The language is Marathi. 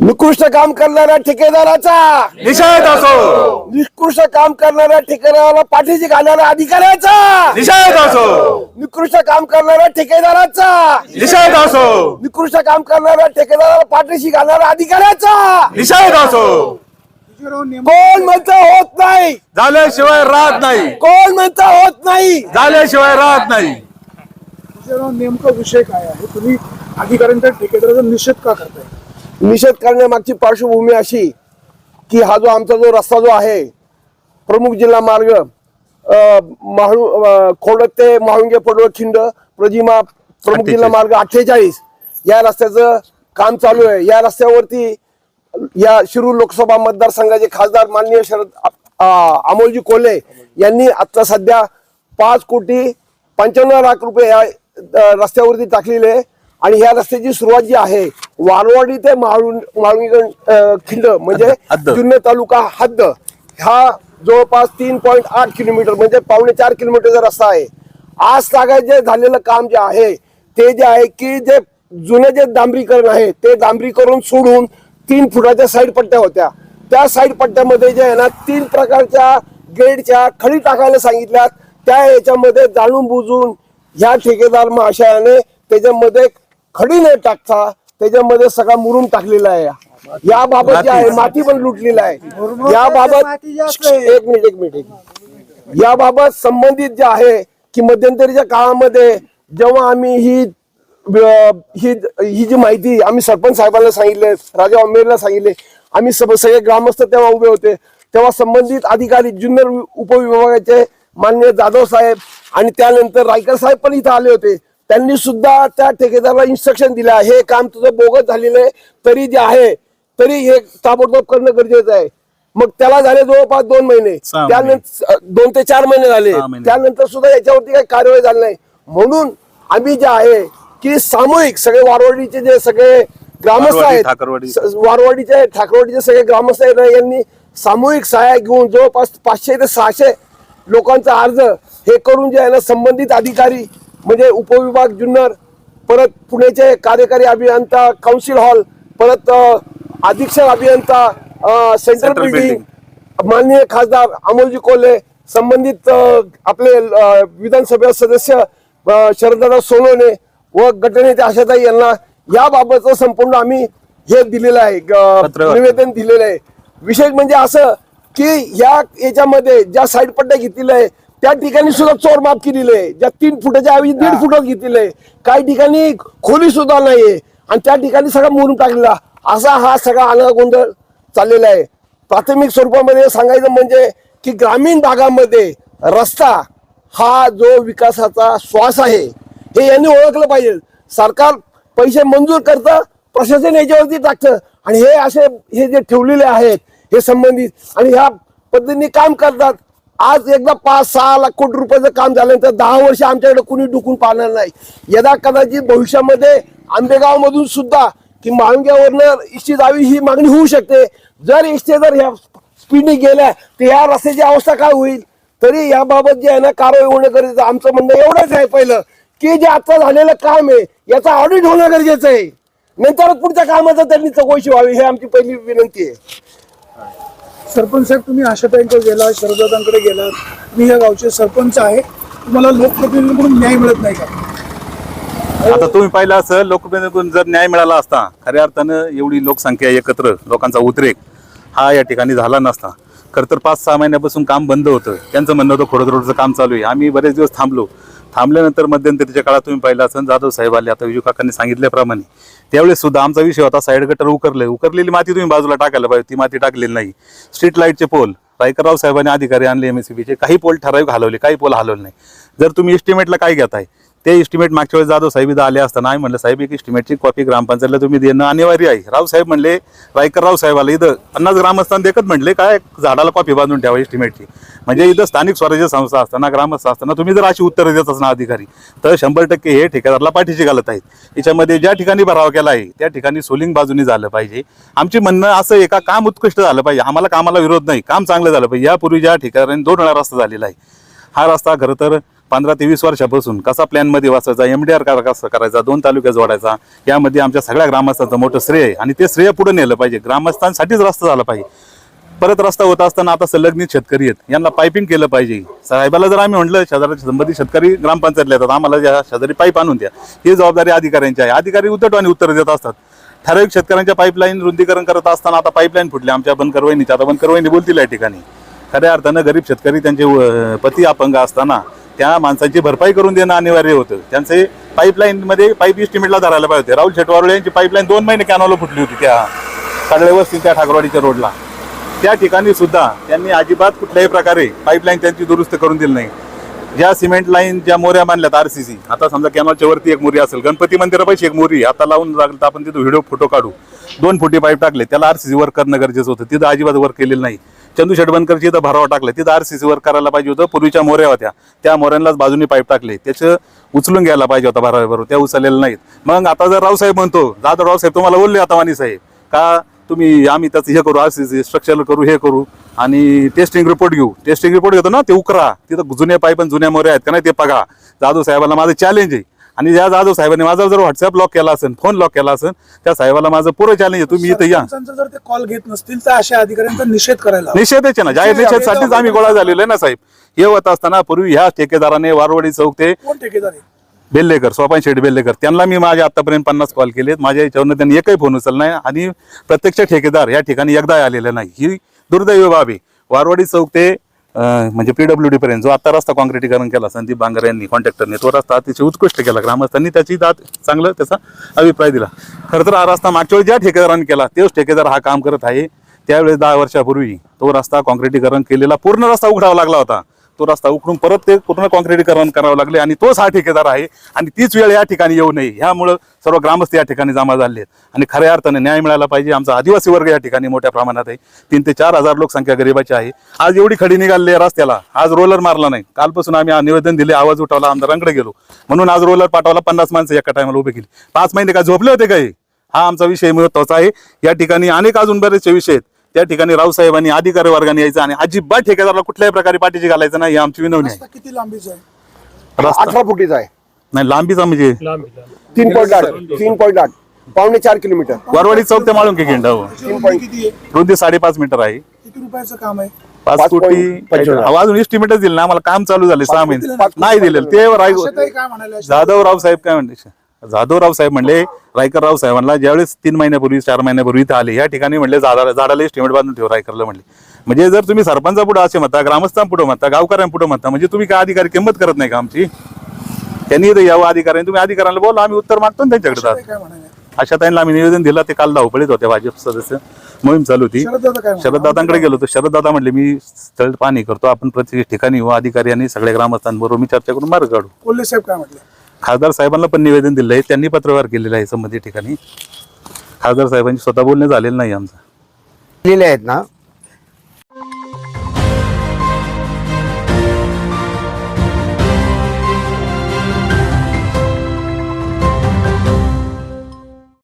निकृष्ट काम करणाऱ्या ठेकेदाराचा. निषेध असो. निकृष्ट काम करणाऱ्या ठेकेदाराला पाठीशी घालणाऱ्या अधिकाऱ्याचा. निषेध असो. निकृष्ट काम करणाऱ्या ठेकेदाराचा. निषेध असो. निकृष्ट काम करणाऱ्या ठेकेदाराला पाठीशी घालणाऱ्या अधिकाऱ्याचा. निषेध असो. कोण म्हणतं होत नाही? झाल्याशिवाय राहत नाही. कोण म्हणतं होत नाही? झाल्याशिवाय राहत नाही. तुझ्या नेमका विषय काय आहे? तुम्ही अधिकाऱ्यांच्या ठेकेदाराचा निषेध का करताय? निषेध करण्यामागची पार्श्वभूमी अशी की हा जो आमचा जो रस्ता जो आहे प्रमुख जिल्हा मार्ग अ, खोडक ते म्हाळुंगे पडवळ खिंड प्रजिमा प्रमुख जिल्हा मार्ग अठ्ठेचाळीस. या रस्त्याचं काम चालू आहे. या रस्त्यावरती या शिरूर लोकसभा मतदारसंघाचे खासदार माननीय शरद अमोलजी कोल्हे यांनी आता सध्या पाच कोटी पंच्याण्णव लाख रुपये या रस्त्यावरती टाकलेले आहे. आणि ह्या रस्त्याची सुरुवात जी आहे वारवाडी ते माळुं माळुंगीगंज अ, खिंड म्हणजे. जुन्नर तालुका हद्द हा जवळपास तीन पॉईंट आठ किलोमीटर म्हणजे पावणे चार किलोमीटरचा रस्ता आहे. आज तागायत जे झालेलं काम जे आहे ते जे आहे की जे जुने जे डांबरीकरण आहे ते डांबरीकरण सोडून तीन फुटाच्या साईड पट्ट्या होत्या. त्या साईड पट्ट्यामध्ये जे आहे ना तीन प्रकारच्या गेटच्या खडी टाकायला सांगितल्यात. त्या याच्यामध्ये जाणून बुजून ह्या ठेकेदार महाशयाने त्याच्यामध्ये खडी न टाकता त्याच्यामध्ये सगळा मुरुम टाकलेला आहे. याबाबत जे आहे माती पण लुटलेला आहे. याबाबत एक मिनिट एक मिनिट. याबाबत संबंधित जे आहे की मध्यंतरीच्या काळामध्ये जेव्हा आम्ही ही ही ही जी माहिती आम्ही सरपंच साहेबांना सांगितले राजा आंबेडला सांगितले आम्ही सगळे ग्रामस्थ तेव्हा उभे होते. तेव्हा संबंधित अधिकारी जुन्नर उपविभागाचे मान्य जाधव साहेब आणि त्यानंतर रायकर साहेब पण इथं आले होते. त्यांनी सुद्धा त्या ठेकेदाराला इन्स्ट्रक्शन दिलं हे काम तुझं बोगस झालेलं आहे तरी जे आहे तरी हे ताबडतोब करणं गरजेचं आहे. मग त्याला झाले जवळपास दोन महिने. त्यानंतर दोन ते चार महिने झाले. त्यानंतर सुद्धा याच्यावरती काही कारवाई झाली नाही. म्हणून आम्ही जे आहे की सामूहिक सगळे वारवाडीचे जे सगळे ग्रामस्थ आहेत वारवाडीचे ठाकरवाडीचे सगळे ग्रामस्थ आहेत यांनी सामूहिक सहाय्य घेऊन जवळपास पाचशे ते सहाशे लोकांचा अर्ज हे करून जे आहे ना संबंधित अधिकारी म्हणजे उपविभाग जुन्नर परत पुण्याचे कार्यकारी अभियंता काउन्सिल हॉल परत अधीक्षक अभियंता सेंट्रल बिल्डिंग माननीय खासदार अमोलजी कोल्हे संबंधित आपले विधानसभा सदस्य शरददादा सोनवणे व गटनेते आशाताई यांना याबाबतचं संपूर्ण आम्ही हे दिलेलं आहे. निवेदन दिलेलं आहे विशेष म्हणजे असं की या याच्यामध्ये ज्या साईड पट्ट्या घेतलेल्या आहे त्या ठिकाणी सुद्धा चोर माफ केलेली आहे. ज्या तीन फुटाच्या ऐवजी दीड फुटात घेतलेलं आहे. काही ठिकाणी खोली सुद्धा नाहीये. आणि त्या ठिकाणी सगळा मुरून टाकलेला असा हा सगळा आला गोंधळ चाललेला आहे. प्राथमिक स्वरूपामध्ये सांगायचं म्हणजे की ग्रामीण भागामध्ये रस्ता हा जो विकासाचा श्वास आहे हे यांनी ओळखलं पाहिजे. सरकार पैसे मंजूर करतं प्रशासन याच्यावरती टाकतं. आणि हे असे हे जे ठेवलेले आहेत हे संबंधित. आणि ह्या पद्धतीने काम करतात. आज एकदा पाच सहा लाख कोटी रुपयाचं काम झाल्यानंतर दहा वर्ष आमच्याकडे कुणी डुकून पाहणार नाही. यदा कदाचित भविष्यामध्ये आंबेगाव मधून सुद्धा की माळुंग्यावरनं इष्टी जावी ही मागणी होऊ शकते. जर इष्टे जर ह्या स्पीडने गेल्या तर या रस्त्याची अवस्था काय होईल? तरी याबाबत जे आहे ना कारवाई होणं गरजेचं आमचं म्हणणं एवढंच आहे पहिलं की जे आता झालेलं काम आहे याचा ऑडिट होणं गरजेचं आहे. नंतर पुढच्या कामाचं त्यांनी चौकशी व्हावी हे आमची पहिली विनंती आहे. सरपंच साहेब तुम्ही आशाताईंकडे गेला शरदादांकडे गेलात. मी या गावचे सरपंच आहे. तुम्हाला लोकप्रतिनिधीकडून न्याय मिळत नाही का? आता तुम्ही पाहिलं असं लोकप्रतिनिधीकडून जर न्याय मिळाला असता खऱ्या अर्थानं एवढी लोकसंख्या एकत्र लोकांचा उद्रेक हा या ठिकाणी झाला नसता. खरं तर पाच सहा महिन्यापासून काम बंद होतं. त्यांचं म्हणणं होतं खोडद रोडचं काम चालू आहे. आम्ही बरेच दिवस थांबलो. थांबल्यानंतर मध्यंतरीच्या काळात तुम्ही पाहिलं असं जाधव साहेब आले आता विजू काकांनी सांगितल्याप्रमाणे. त्यावेळेस सुद्धा आमचा विषय होता साईड गटर उकरले उकरलेली माती तुम्ही बाजूला टाकायला पाहिजे ती माती टाकलेली नाही. स्ट्रीट लाईटचे पोल रायकरराव साहेबांनी अधिकारी आणले एम एस काही पोल ठराविक हलवले काही पोल हलवले नाही. जर तुम्ही एस्टिमेटला काय घेताय ते इस्टिमेट मागच्या वेळेस जाधव साहेब इथं आले असताना आम्ही म्हणलं साहेब एक इस्टिमेटची कॉपी ग्रामपंचायतला तुम्ही देणं अनिवार्य आहे. राव साहेब म्हणले रायकर राव इथं. अन्नाच ग्रामस्थान देखत म्हटले काय झाडाला कॉपी बांधून ठेवा इस्टिमेटची म्हणजे इथं स्थानिक स्वराज्य संस्था असताना ग्रामस्थ असताना तुम्ही जर अशी उत्तरं देत असणार अधिकारी तर शंभर टक्के हे ठेकेदारला पाठीशी घालत आहेत. याच्यामध्ये ज्या ठिकाणी भराव केला आहे त्या ठिकाणी सोलिंग बाजूनी झालं पाहिजे. आमची म्हणणं असं एका काम उत्कृष्ट झालं पाहिजे. आम्हाला कामाला विरोध नाही काम चांगलं झालं पाहिजे. यापूर्वी ज्या ठिकाणी दोन वेळा रस्ता झालेला आहे हा रस्ता खरं तर पंधरा ते वीस वर्षापासून कसा प्लॅनमध्ये वाचायचा एम डी आर कसा करायचा दोन तालुक्यात जोडायचा यामध्ये आमच्या सगळ्या ग्रामस्थांचं मोठं श्रेय आहे. आणि ते श्रेय पुढे नेलं पाहिजे. ग्रामस्थांसाठीच रस्ता झाला पाहिजे. परत रस्ता होत असताना आता संलग्नित शेतकरी आहेत. यांना पायपिंग केलं पाहिजे. साहेबाला जर आम्ही म्हटलं शेजाराच्या संबंधित शेतकरी ग्रामपंचायतला येतात आम्हाला ज्या शेजारी पाईप आणून द्या. ही जबाबदारी अधिकाऱ्यांची आहे. अधिकारी उद्धटवाणी उत्तर देत असतात. ठराविक शेतकऱ्यांच्या पाईपलाईन रुंदीकरण करत असताना आता पाईपलाईन फुटली. आमच्या बनकर वहिनीच्या आता बनकर वहिनी बोलतील या ठिकाणी. खऱ्या अर्थानं गरीब शेतकरी त्यांचे पती अपंग असताना त्या माणसाची भरपाई करून देणं अनिवार्य होतं. त्यांचे पाईपलाईनमध्ये पाईप इस्टिमेटला धरायला पाहिजे होते. राहुल शेटवारळे यांची पाईपलाईन दोन महिने कॅनॉला फुटली होती त्या कडळे वस्ती त्या ठाकरवाडीच्या रोडला त्या ठिकाणी सुद्धा त्यांनी अजिबात कुठल्याही प्रकारे पाईपलाईन त्यांची दुरुस्त करून दिली नाही. ज्या सिमेंट लाईन ज्या मोऱ्या मानल्यात आर सी सी आता समजा कॅनॉलच्या वरती एक मोरी असेल गणपती मंदिरापाशी एक मोरी आता लावून लागलं तर आपण तिथं व्हिडिओ फोटो काढू. दोन फुटी पाईप टाकले त्याला आर सी सी वर्क करणं गरजेचं होतं. तिथं अजिबात वर्क केलेलं नाही. चंदू शेटबनकरची जिथं भरावा टाकलं तिथं आर सी वर्क करायला पाहिजे होतं. पूर्वीच्या मोऱ्या होत्या. त्या मोऱ्यांनाच बाजूने पाईप टाकले. त्याचं उचलून घ्यायला पाहिजे होता भराव्याबरोबर त्या उचललेल्या नाहीत. मग आता जर रावसाहेब म्हणतो जाधव रावसाहेब तुम्हाला बोलले आता वाणी साहेब का तुम्ही आम्ही त्याचं हे करू आर सी सी स्ट्रक्चर करू हे करू आणि टेस्टिंग रिपोर्ट घेऊ. टेस्टिंग रिपोर्ट घेतो ना ते उकरा. तिथं जुन्या पाईप आणि जुन्या मोऱ्या आहेत का नाही ते बघा. जाधव साहेबांना माझं चॅलेंज आहे. आणि ज्या जाधव साहेबांनी माझा जर व्हॉट्सअप लॉक केला असेल फोन लॉक केला असेल त्या साहेबाला माझं पुरं चॅलेंज आहे. तुम्ही इथं या. सरपंचांचा जर ते कॉल घेत नसतील तर अशा अधिकाऱ्यांचा निषेध करायला हवा. निषेधच आहे ना. जाहीर निषेध निषेधसाठीच आम्ही गोळा झालेलो आहे ना साहेब. हे होत असताना पूर्वी ह्या ठेकेदाराने वारवडी चौक ते कोण ठेकेदार आहे? बेल्लेकर सोपान शेठ बेल्लेकर त्यांना मी माझ्या आतापर्यंत पन्नास कॉल केलेत. माझ्या याच्यावरनं त्यांनी एकही फोन उचलला नाही आणि प्रत्यक्ष ठेकेदार या ठिकाणी एकदा आलेला नाही. ही दुर्दैवी बाब आहे. वारवाडी चौक ते म्हणजे पीडब्ल्यू डी पर्यंत जो आता रस्ता कॉन्क्रिटीकरण केला संदीप बांगर यांनी कॉन्ट्रॅक्टरने तो रस्ता अतिशय उत्कृष्ट केला. ग्रामस्थांनी त्याची दात चांगलं त्याचा अभिप्राय दिला. खरं तर हा रस्ता मागच्या वेळी ज्या ठेकेदारांनी केला तेच ठेकेदार हा काम करत आहे. त्यावेळेस दहा वर्षापूर्वी तो रस्ता कॉन्क्रिटीकरण केलेला पूर्ण रस्ता उघडावा लागला होता. तो रस्ता उकडून परत ते पूर्ण कॉन्क्रिटीकरण करावं लागले आणि तोच हा ठेकेदार आहे आणि तीच वेळ या ठिकाणी येऊ नये. ह्यामुळं सर्व ग्रामस्थ या ठिकाणी जमा झाले आहेत. आणि खऱ्या अर्थाने न्याय मिळाला पाहिजे. आमचा आदिवासी वर्ग या ठिकाणी मोठ्या प्रमाणात आहे. तीन ते चार हजार लोकसंख्या गरिबाची आहे. आज एवढी खडी निघाली आहे रस्त्याला. आज रोलर मारला नाही. कालपासून आम्ही निवेदन दिले आवाज उठवला आमदारांकडे गेलो. म्हणून आज रोलर पाठवला पन्नास माणसं एका टायमाला उभे केली. पाच महिने का झोपले होते काही हा आमचा विषय महत्त्वाचा आहे. या ठिकाणी अनेक अजून बरेचसे विषय आहेत. त्या ठिकाणी रावसाहेबांनी अधिकारी वर्गाने यायचं आणि अजिबात ठेकेदाराला कुठल्याही प्रकारे पाठीची घालायचं नाही ही आमची विनवणी आहे. रस्ता किती लांबीचा आहे? रस्ता. अठरा फुटीचा आहे. नाही लांबीचा म्हणजे तीन पॉईंट आठ तीन पॉईंट आठ. पावणे चार किलोमीटर. वरवाडी चौक ते माळून खिंड हो. त्याची रुंदी किती आहे? रुंदी साडेपाच मीटर आहे. किती रुपयाचं काम आहे? पाच पाच कोटी point पंचवीस. अहो, अजून इस्टिमेटच दिलं ना आम्हाला काम चालू झाले सहा दिलं महिने. नाही दिलेलं ते राय आशाताई काय म्हणाले जाधवराव साहेब काय म्हणले? जाधवराव साहेब म्हणले रायकरराव साहेबांना ज्यावेळेस तीन महिन्यापूर्वी चार महिन्यापूर्वी इथं आले या ठिकाणी म्हणले झाडा झाडाला एस्टिमेट बांधून ठेव रायकरला म्हणले. म्हणजे जर तुम्ही सरपंचा पुढे असे म्हणता ग्रामस्थांपुढे म्हणता गावकऱ्यांपुढे म्हणता म्हणजे तुम्ही काय अधिकारी किंमत करत नाही का आमची? त्यांनी इथं यावं अधिकाऱ्यांनी तुम्ही अधिकाऱ्यांना बोला आम्ही उत्तर मागतो ना त्यांच्याकडे अशा ताईंना आम्ही निवेदन दिलं ते काल धावपळीत होते भाजप सदस्य मोहीम चालू होती? शरददादांकडे गेलो तर शरददादा म्हणले मी स्थळ पाहणी करतो आपण प्रत्येक ठिकाणी अधिकारी आणि सगळ्या ग्रामस्थांबरोबर मी चर्चा करून मार्ग काढू. कोल्हे साहेब काय म्हटले? खासदार साहेबांना पण निवेदन दिलं आहे त्यांनी पत्रव्यवहार केलेला आहे संबंधित ठिकाणी. खासदार साहेबांची स्वतः बोलणे झालेलं नाही आमचं. लिहिले आहेत ना?